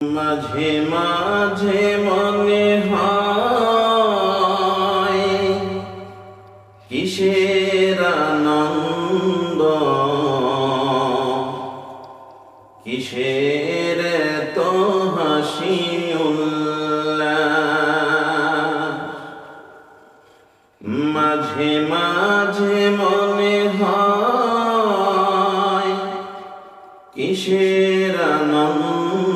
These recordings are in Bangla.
মাঝে মাঝে মনে হয় কিসের আনন্দ? কিসের তো হাসি মাঝে মাঝে মনে হয় কিসের আনন্দ?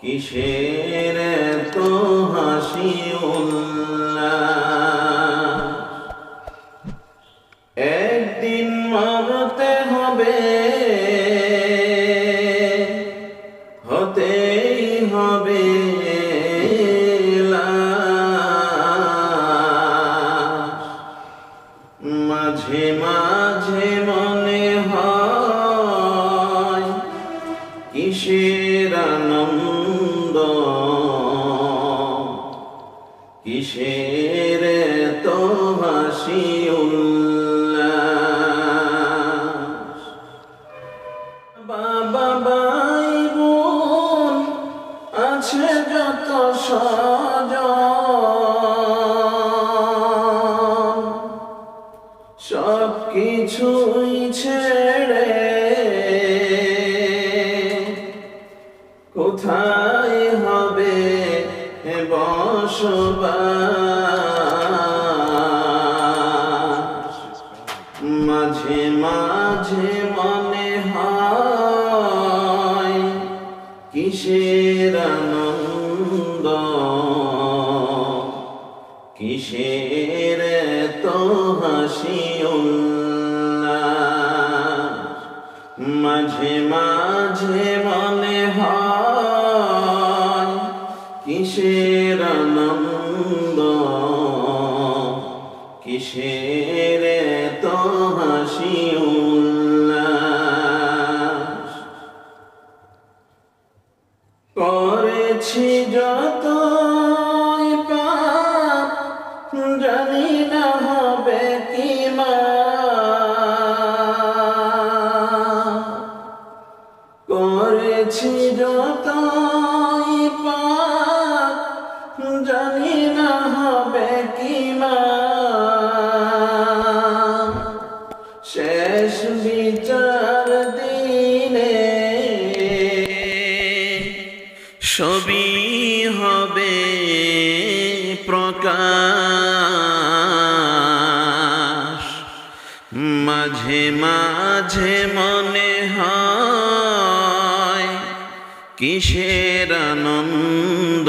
কিসের তো হাসি একদিন মরতে হবে হতেই হবে মাঝে মাঝে কিসের তো হাসি উল্লাস? আছে যত ছেড়ে কোথায় মাঝে মাঝে মনে হয় কিসের আনন্দ? কিসের তো হাসি মাঝে মাঝে মনে কিসের তো হাসি করেছি যত শেষ বিচার দিনে ছবি হবে প্রকাশ। মাঝে মাঝে মনে হয় কিসের আনন্দ?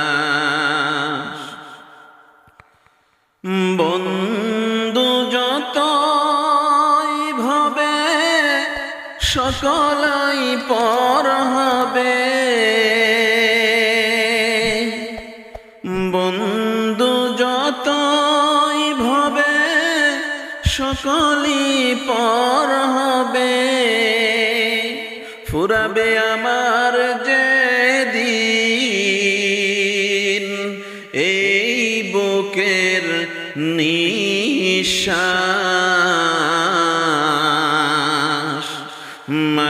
সকলাই পর হবে। বন্ধু যতই ভাবে, সকলই পর হবে। ফুরাবে আমার যে দিন এই বুকের নিঃশ্বাস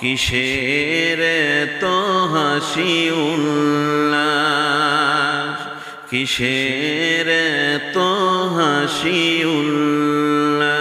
কিসের তো হাসি উল্লাস কিসের তো হাসি উল্লাস